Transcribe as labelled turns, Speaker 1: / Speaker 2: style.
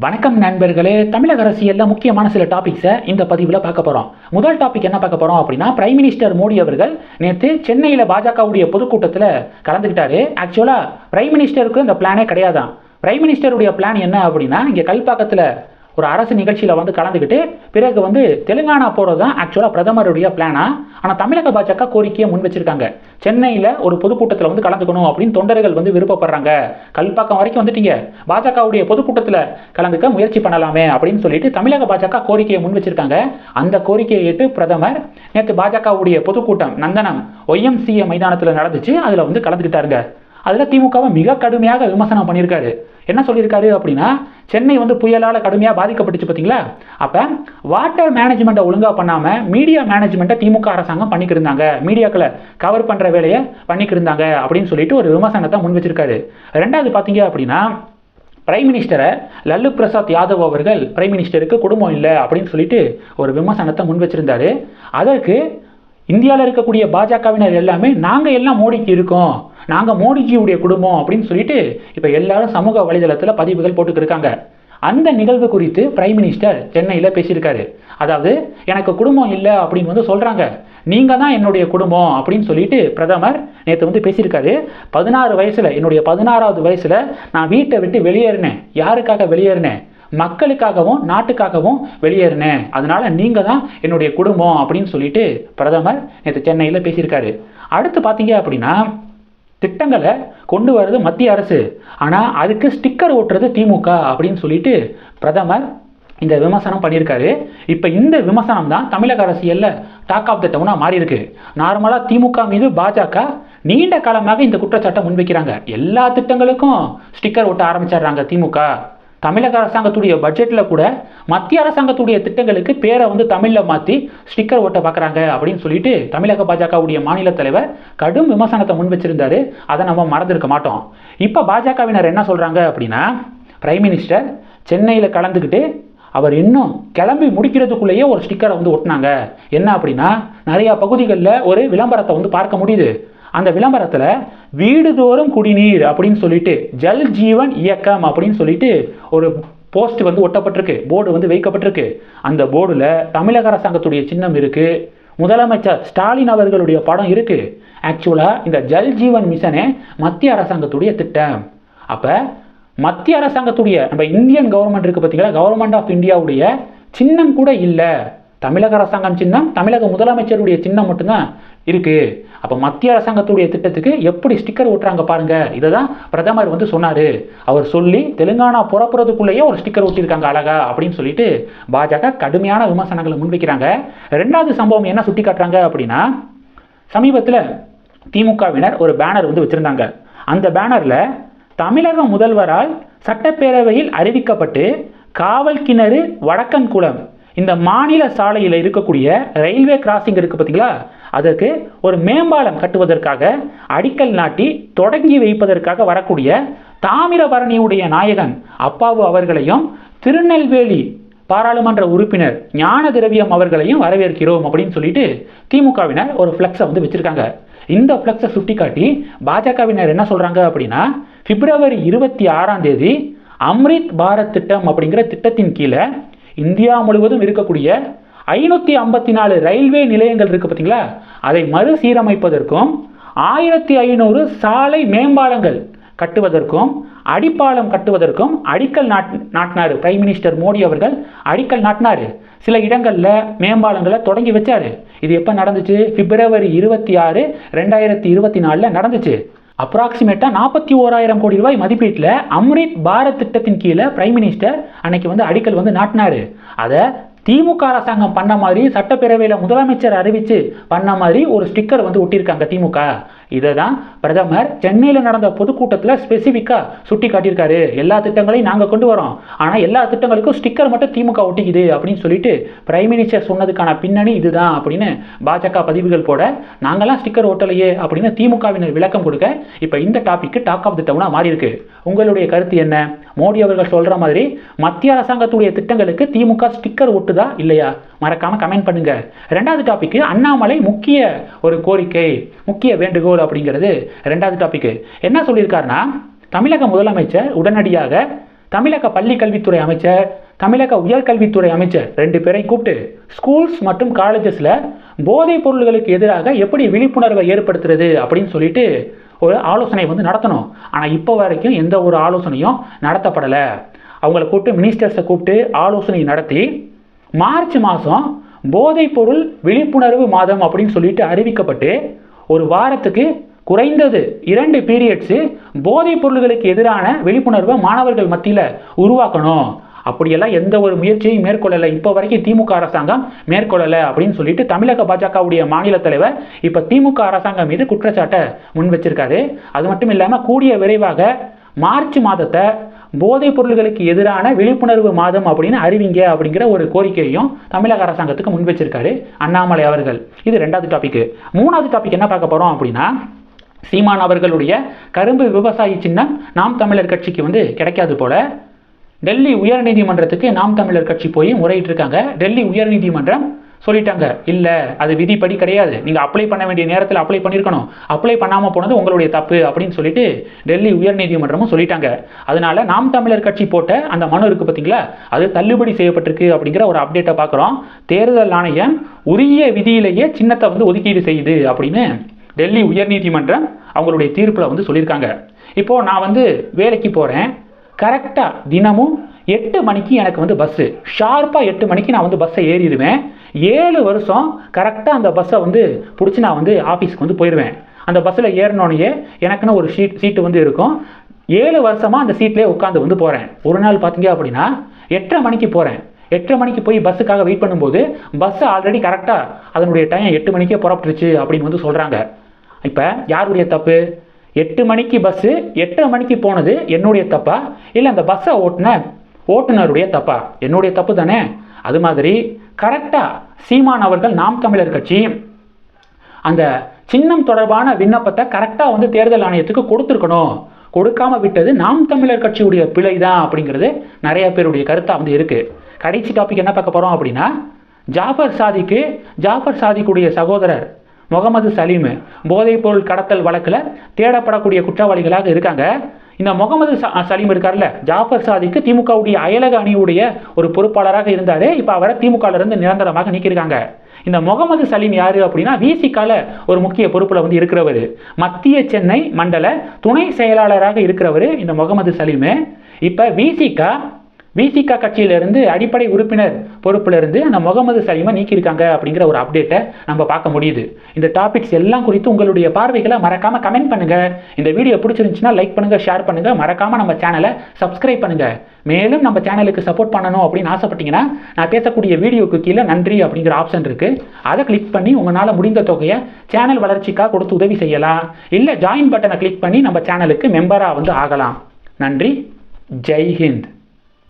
Speaker 1: வணக்கம் நண்பர்களே. தமிழக அரசியலில் முக்கியமான சில டாபிக்ஸை இந்த பதிவில் பார்க்க போகிறோம் முதல் டாபிக் என்ன பார்க்க போகிறோம் அப்படின்னா பிரைம் மினிஸ்டர் மோடி அவர்கள் நேற்று சென்னையில் பாஜகவுடைய பொதுக்கூட்டத்தில் கலந்துக்கிட்டாரு. ஆக்சுவலாக பிரைம் மினிஸ்டருக்கு இந்த பிளானே கிடையாதான் பிரைம் மினிஸ்டருடைய பிளான் என்ன அப்படின்னா இங்கே கல்பாக்கத்தில் ஒரு அரசு நிகழ்ச்சியில் வந்து கலந்துக்கிட்டு பிறகு வந்து தெலுங்கானா போகிறது தான் ஆக்சுவலாக பிரதமருடைய பிளானா ஆனால் தமிழக பாஜக கோரிக்கையை முன் வச்சிருக்காங்க. சென்னையில் ஒரு பொதுக்கூட்டத்தில் வந்து கலந்துக்கணும் அப்படின்னு தொண்டர்கள் வந்து விருப்பப்படுறாங்க. கல்பாக்கம் வரைக்கும் வந்துட்டீங்க. பாஜகவுடைய பொதுக்கூட்டத்தில் கலந்துக்க முயற்சி பண்ணலாமே அப்படின்னு சொல்லிட்டு தமிழக பாஜக கோரிக்கையை முன் வச்சிருக்காங்க. அந்த கோரிக்கையை ஏற்று பிரதமர் நேற்று பாஜகவுடைய பொதுக்கூட்டம் நந்தனம் ஒய்எம்சிஏ மைதானத்தில் நடந்துச்சு. அதில் வந்து கலந்துக்கிட்டாருங்க. அதில் திமுகவை மிக கடுமையாக விமர்சனம் பண்ணியிருக்காரு. என்ன சொல்லியிருக்காரு அப்படின்னா சென்னை வந்து புயலால் கடுமையாக பாதிக்கப்பட்டுச்சு பார்த்தீங்களா அப்போ வாட்டர் மேனேஜ்மெண்ட்டை ஒழுங்காக பண்ணாமல் மீடியா மேனேஜ்மெண்ட்டை திமுக அரசாங்கம் பண்ணிக்கிருந்தாங்க மீடியாக்களை கவர் பண்ணுற வேலையை பண்ணிக்கிருந்தாங்க அப்படின்னு சொல்லிட்டு ஒரு விமர்சனத்தை முன் வச்சிருக்காரு. ரெண்டாவது பார்த்தீங்க அப்படின்னா பிரைம் மினிஸ்டரை லல்லு பிரசாத் யாதவ் அவர்கள் பிரைம் மினிஸ்டருக்கு குடும்பம் இல்லை அப்படின்னு சொல்லிட்டு ஒரு விமர்சனத்தை முன் வச்சிருந்தாரு. அதற்கு இந்தியாவில் இருக்கக்கூடிய பாஜகவினர் எல்லாமே நாங்கள் எல்லாம் மோடிக்கு இருக்கோம். நாங்கள் மோடிஜியுடைய குடும்பம் அப்படின்னு சொல்லிட்டு இப்போ எல்லாரும் சமூக வலைதளத்தில் பதிவுகள் போட்டுக்கிருக்காங்க அந்த நிகழ்வு குறித்து பிரைம் மினிஸ்டர் சென்னையில் பேசியிருக்காரு. அதாவது எனக்கு குடும்பம் இல்லை அப்படின்னு வந்து சொல்கிறாங்க நீங்கள் தான் என்னுடைய குடும்பம் அப்படின்னு சொல்லிட்டு பிரதமர் நேற்று வந்து பேசியிருக்காரு. பதினாறு வயசில் என்னுடைய பதினாறாவது வயசில் நான் வீட்டை விட்டு வெளியேறினேன். யாருக்காக வெளியேறினேன்? மக்களுக்காகவும் நாட்டுக்காகவும் வெளியேறினேன். அதனால நீங்கள் தான் என்னுடைய குடும்பம் அப்படின்னு சொல்லிட்டு பிரதமர் நேற்று சென்னையில் பேசியிருக்காரு. அடுத்து பார்த்தீங்க அப்படின்னா திட்டங்களை கொண்டு வர்றது மத்திய அரசு. ஆனால் அதுக்கு ஸ்டிக்கர் ஓட்டுறது திமுக அப்படின்னு சொல்லிட்டு பிரதமர் இந்த விமர்சனம் பண்ணியிருக்காரு. இப்போ இந்த விமர்சனம் தான் தமிழக அரசியலில் டாக் ஆஃப் த டவுனாக மாறி இருக்கு நார்மலாக திமுக மீது பாஜக நீண்ட காலமாக இந்த குற்றச்சாட்டை முன்வைக்கிறாங்க. எல்லா திட்டங்களுக்கும் ஸ்டிக்கர் ஓட்ட ஆரம்பிச்சிடுறாங்க திமுக. தமிழக அரசாங்கத்துடைய பட்ஜெட்டில் கூட மத்திய அரசாங்கத்துடைய திட்டங்களுக்கு பேரை வந்து தமிழில் மாற்றி ஸ்டிக்கர் ஓட்ட பார்க்குறாங்க அப்படின்னு சொல்லிட்டு தமிழக பாஜகவுடைய மாநில தலைவர் கடும் விமர்சனத்தை முன் வச்சிருந்தாரு. அதை நம்ம மறந்துருக்க மாட்டோம். இப்போ பாஜகவினர் என்ன சொல்கிறாங்க அப்படின்னா பிரைம் மினிஸ்டர் சென்னையில் கலந்துக்கிட்டு அவர் இன்னும் கிளம்பி முடிக்கிறதுக்குள்ளேயே ஒரு ஸ்டிக்கரை வந்து ஒட்டினாங்க. என்ன அப்படின்னா நிறையா பகுதிகளில் ஒரு விளம்பரத்தை வந்து பார்க்க முடியுது. அந்த விளம்பரத்தில் வீடுதோறும் குடிநீர் அப்படின்னு சொல்லிட்டு ஜல் ஜீவன் இயக்கம் அப்படின்னு சொல்லிட்டு ஒரு போஸ்ட் வந்து ஒட்டப்பட்டிருக்கு போர்டு வந்து வைக்கப்பட்டிருக்கு. அந்த போர்டில் தமிழக அரசாங்கத்துடைய சின்னம் இருக்குது முதலமைச்சர் ஸ்டாலின் அவர்களுடைய படம் இருக்குது ஆக்சுவலாக இந்த ஜல் ஜீவன் மிஷனே மத்திய அரசாங்கத்துடைய திட்டம். அப்போ மத்திய அரசாங்கத்துடைய நம்ம இந்தியன் கவர்மெண்ட் இருக்குது பார்த்தீங்களா கவர்மெண்ட் ஆஃப் இந்தியாவுடைய சின்னம் கூட இல்லை. தமிழக அரசாங்கம் சின்னம் தமிழக முதலமைச்சருடைய சின்னம் மட்டும்தான் இருக்குது அப்போ மத்திய அரசாங்கத்துடைய திட்டத்துக்கு எப்படி ஸ்டிக்கர் ஓட்டுறாங்க பாருங்கள் இதை தான் பிரதமர் வந்து சொன்னார். அவர் சொல்லி தெலுங்கானா புறப்புறதுக்குள்ளேயே ஒரு ஸ்டிக்கர் ஒட்டியிருக்காங்க அழகா அப்படின்னு சொல்லிட்டு பாஜக கடுமையான விமர்சனங்களை முன்வைக்கிறாங்க. ரெண்டாவது சம்பவம் என்ன சுட்டி காட்டுறாங்க அப்படின்னா சமீபத்தில் திமுகவினர் ஒரு பேனர் வந்து வச்சுருந்தாங்க. அந்த பேனரில் தமிழக முதல்வரால் சட்டப்பேரவையில் அறிவிக்கப்பட்டு காவல் கிணறு வடக்கன்குளம் இந்த மாநில சாலையில் இருக்கக்கூடிய ரயில்வே கிராசிங் இருக்குது பார்த்தீங்களா அதற்கு ஒரு மேம்பாலம் கட்டுவதற்காக அடிக்கல் நாட்டி தொடங்கி வைப்பதற்காக வரக்கூடிய தாமிரபரணியுடைய நாயகன் அப்பாவு அவர்களையும் திருநெல்வேலி பாராளுமன்ற உறுப்பினர் ஞான திரவியம் அவர்களையும் வரவேற்கிறோம் அப்படின்னு சொல்லிட்டு திமுகவினர் ஒரு ஃப்ளெக்ஸை வந்து வச்சுருக்காங்க. இந்த ஃப்ளெக்ஸை சுட்டிக்காட்டி பாஜகவினர் என்ன சொல்கிறாங்க அப்படின்னா பிப்ரவரி இருபத்தி ஆறாம் தேதி அம்ரித் பாரத் திட்டம் அப்படிங்கிற திட்டத்தின் கீழே இந்தியா முழுவதும் இருக்கக்கூடிய ஐநூற்றி ஐம்பத்தி நாலு ரயில்வே நிலையங்கள் இருக்குது பார்த்தீங்களா அதை மறுசீரமைப்பதற்கும் ஆயிரத்தி ஐநூறு சாலை மேம்பாலங்கள் கட்டுவதற்கும் அடிப்பாலம் கட்டுவதற்கும் அடிக்கல் நாட் நாட்டினார். பிரைம் மினிஸ்டர் மோடி அவர்கள் அடிக்கல் நாட்டினார். சில இடங்களில் மேம்பாலங்களை தொடங்கி வச்சார். இது எப்போ நடந்துச்சு? பிப்ரவரி இருபத்தி ஆறு ரெண்டாயிரத்தி இருபத்தி நாலில் நடந்துச்சு. அப்ராக்சிமேட்டாக நாற்பத்தி ஓராயிரம் கோடி ரூபாய் மதிப்பீட்டில் அம்ரித் பாரத் திட்டத்தின் கீழே பிரைம் மினிஸ்டர் அன்னைக்கு வந்து அடிக்கல் வந்து நாட்டினார். அதை திமுக அரசாங்கம் பண்ண மாதிரி சட்டப்பேரவையில் முதலமைச்சர் அறிவித்து பண்ண மாதிரி ஒரு ஸ்டிக்கர் வந்து ஒட்டியிருக்காங்க திமுக. இதை தான் பிரதமர் சென்னையில் நடந்த பொதுக்கூட்டத்தில் ஸ்பெசிஃபிக்காக சுட்டி காட்டியிருக்காரு எல்லா திட்டங்களையும் நாங்கள் கொண்டு வரோம். ஆனால் எல்லா திட்டங்களுக்கும் ஸ்டிக்கர் மட்டும் திமுக ஒட்டிக்குது அப்படின்னு சொல்லிட்டு பிரைம் மினிஸ்டர் சொன்னதுக்கான பின்னணி இதுதான் அப்படின்னு பாஜக பதிவுகள் போட நாங்களாம் ஸ்டிக்கர் ஒட்டலையே அப்படின்னு திமுகவினர் விளக்கம் கொடுக்க இப்போ இந்த டாபிக் டாக் ஆஃப் தி டவுனாக மாறி இருக்கு உங்களுடைய கருத்து என்ன? மோடி அவர்கள் சொல்கிற மாதிரி மத்திய அரசாங்கத்துடைய திட்டங்களுக்கு திமுக ஸ்டிக்கர் ஒட்டுதா இல்லையா? மறக்காமல் கமெண்ட் பண்ணுங்க. ரெண்டாவது டாப்பிக்கு அண்ணாமலை முக்கிய ஒரு கோரிக்கை முக்கிய வேண்டுகோள் அப்படிங்கிறது ரெண்டாவது டாப்பிக்கு என்ன சொல்லியிருக்காருன்னா தமிழக முதலமைச்சர் உடனடியாக தமிழக பள்ளி கல்வித்துறை அமைச்சர் தமிழக உயர்கல்வித்துறை அமைச்சர் ரெண்டு பேரையும் கூப்பிட்டு ஸ்கூல்ஸ் மற்றும் காலேஜஸில் போதைப் பொருள்களுக்கு எதிராக எப்படி விழிப்புணர்வை ஏற்படுத்துறது அப்படின்னு சொல்லிட்டு ஒரு ஆலோசனை வந்து நடத்தணும். ஆனால் இப்போ வரைக்கும் எந்த ஒரு ஆலோசனையும் நடத்தப்படலை. அவங்கள கூப்பிட்டு மினிஸ்டர்ஸை கூப்பிட்டு ஆலோசனை நடத்தி மார்ச் மாதம் போதைப்பொருள் விழிப்புணர்வு மாதம் அப்படின்னு சொல்லிட்டு அறிவிக்கப்பட்டு ஒரு வாரத்துக்கு குறைந்தது இரண்டு பீரியட்ஸு போதைப் பொருள்களுக்கு எதிரான விழிப்புணர்வை மாணவர்கள் மத்தியில் உருவாக்கணும். அப்படியெல்லாம் எந்த ஒரு முயற்சியும் மேற்கொள்ளலை. இப்போ வரைக்கும் திமுக அரசாங்கம் மேற்கொள்ளலை அப்படின்னு சொல்லிட்டு தமிழக பாஜகவுடைய மாநில தலைவர் இப்போ திமுக அரசாங்கம் மீது குற்றச்சாட்டை முன் வச்சிருக்காரு அது மட்டும் இல்லாமல் கூடிய விரைவாக மார்ச் மாதத்தை போதைப் பொருள்களுக்கு எதிரான விழிப்புணர்வு மாதம் அப்படின்னு அறிவிங்க அப்படிங்கிற ஒரு கோரிக்கையையும் தமிழக அரசாங்கத்துக்கு முன் வச்சிருக்காரு அண்ணாமலை அவர்கள். இது ரெண்டாவது டாபிக் மூணாவது டாபிக் என்ன பார்க்க போறோம் அப்படின்னா சீமான் அவர்களுடைய கரும்பு விவசாயி சின்னம் நாம் தமிழர் கட்சிக்கு வந்து கிடைக்காது போல. டெல்லி உயர்நீதிமன்றத்துக்கு நாம் தமிழர் கட்சி போய் முறையிட்டிருக்காங்க. டெல்லி உயர்நீதிமன்றம் சொல்லிட்டாங்க. இல்லை அது விதிப்படி கிடையாது. நீங்கள் அப்ளை பண்ண வேண்டிய நேரத்தில் அப்ளை பண்ணியிருக்கணும் அப்ளை பண்ணாமல் போனது உங்களுடைய தப்பு அப்படின்னு சொல்லிட்டு டெல்லி உயர்நீதிமன்றமும் சொல்லிட்டாங்க. அதனால நாம் தமிழர் கட்சி போட்ட அந்த மனு இருக்கு பார்த்தீங்களா அது தள்ளுபடி செய்யப்பட்டிருக்கு அப்படிங்கிற ஒரு அப்டேட்டை பார்க்குறோம் தேர்தல் ஆணையம் உரிய விதியிலேயே சின்னத்தை வந்து ஒதுக்கீடு செய்யுது அப்படின்னு டெல்லி உயர்நீதிமன்றம் அவங்களுடைய தீர்ப்பில் வந்து சொல்லியிருக்காங்க. இப்போது நான் வந்து வேலைக்கு போகிறேன் கரெக்டாக தினமும் எட்டு மணிக்கு எனக்கு வந்து பஸ்ஸு ஷார்ப்பாக எட்டு மணிக்கு நான் வந்து பஸ்ஸை ஏறிடுவேன். ஏழு வருஷம் கரெக்டாக அந்த பஸ்ஸை வந்து பிடிச்சி நான் வந்து ஆஃபீஸ்க்கு வந்து போயிடுவேன் அந்த பஸ்ஸில் ஏறினோடனே எனக்குன்னு ஒரு சீட் சீட்டு வந்து இருக்கும். ஏழு வருஷமாக அந்த சீட்லேயே உட்காந்து வந்து போகிறேன் ஒரு நாள் பார்த்தீங்க அப்படின்னா எட்டரை மணிக்கு போகிறேன் எட்டரை மணிக்கு போய் பஸ்ஸுக்காக வெயிட் பண்ணும்போது பஸ்ஸு ஆல்ரெடி கரெக்டாக அதனுடைய டைம் எட்டு மணிக்கே புறப்பட்டுருச்சு அப்படின்னு வந்து சொல்கிறாங்க இப்போ யாருடைய தப்பு? எட்டு மணிக்கு பஸ்ஸு எட்டரை மணிக்கு போனது என்னுடைய தப்பா? இல்லை அந்த பஸ்ஸை ஓட்டுன ஓட்டுநருடைய தப்பா? என்னுடைய தப்பு தானே? அது மாதிரி கரெக்டாக சீமான் அவர்கள் நாம் தமிழர் கட்சி அந்த சின்னம் தொடர்பான விண்ணப்பத்தை கரெக்டாக வந்து தேர்தல் ஆணையத்துக்கு கொடுத்துருக்கணும். கொடுக்காம விட்டது நாம் தமிழர் கட்சியுடைய பிழை தான் அப்படிங்கிறது நிறைய பேருடைய கருத்தாக வந்து இருக்குது கடைசி டாபிக் என்ன பார்க்க போகிறோம் அப்படின்னா ஜாஃபர் சாதிக்கு ஜாஃபர் சாதிக்குடைய சகோதரர் முகமது சலீம் போதைப்பொருள் கடத்தல் வழக்கில் தேடப்படக்கூடிய குற்றவாளிகளாக இருக்காங்க. இந்த முகமது சலீம் இருக்கார்ல ஜாஃபர் சாதிக்கு திமுகவுடைய அயலக அணியுடைய ஒரு பொறுப்பாளராக இருந்தார். இப்போ அவரை திமுகல நிரந்தரமாக நீக்கியிருக்காங்க. இந்த முகமது சலீம் யார் அப்படின்னா விசிகால ஒரு முக்கிய பொறுப்பில் வந்து இருக்கிறவர். மத்திய சென்னை மண்டல துணை செயலாளராக இருக்கிறவர் இந்த முகமது சலீமு. இப்போ விசிகா விசிகா கட்சியிலிருந்து அடிப்படை உறுப்பினர் பொறுப்பிலிருந்து அந்த முகமது சலீமை நீக்கியிருக்காங்க அப்படிங்கிற ஒரு அப்டேட்டை நம்ம பார்க்க முடியுது. இந்த டாபிக்ஸ் எல்லாம் குறித்து உங்களுடைய பார்வைகளை மறக்காம கமெண்ட் பண்ணுங்க. இந்த வீடியோ பிடிச்சிருந்துச்சுன்னா லைக் பண்ணுங்க ஷேர் பண்ணுங்க. மறக்காம நம்ம சேனலை சப்ஸ்கிரைப் பண்ணுங்க. மேலும் நம்ம சேனலுக்கு சப்போர்ட் பண்ணணும் அப்படின்னு ஆசைப்பட்டீங்கன்னா நான் பேசக்கூடிய வீடியோக்கு கீழே நன்றி அப்படிங்கிற ஆப்ஷன் இருக்கு. அதை கிளிக் பண்ணி உங்களால் முடிந்த தொகையை சேனல் வளர்ச்சிக்காக கொடுத்து உதவி செய்யலாம். இல்லை ஜாயின் பட்டனை கிளிக் பண்ணி நம்ம சேனலுக்கு மெம்பராக வந்து ஆகலாம். நன்றி. ஜெய்ஹிந்த்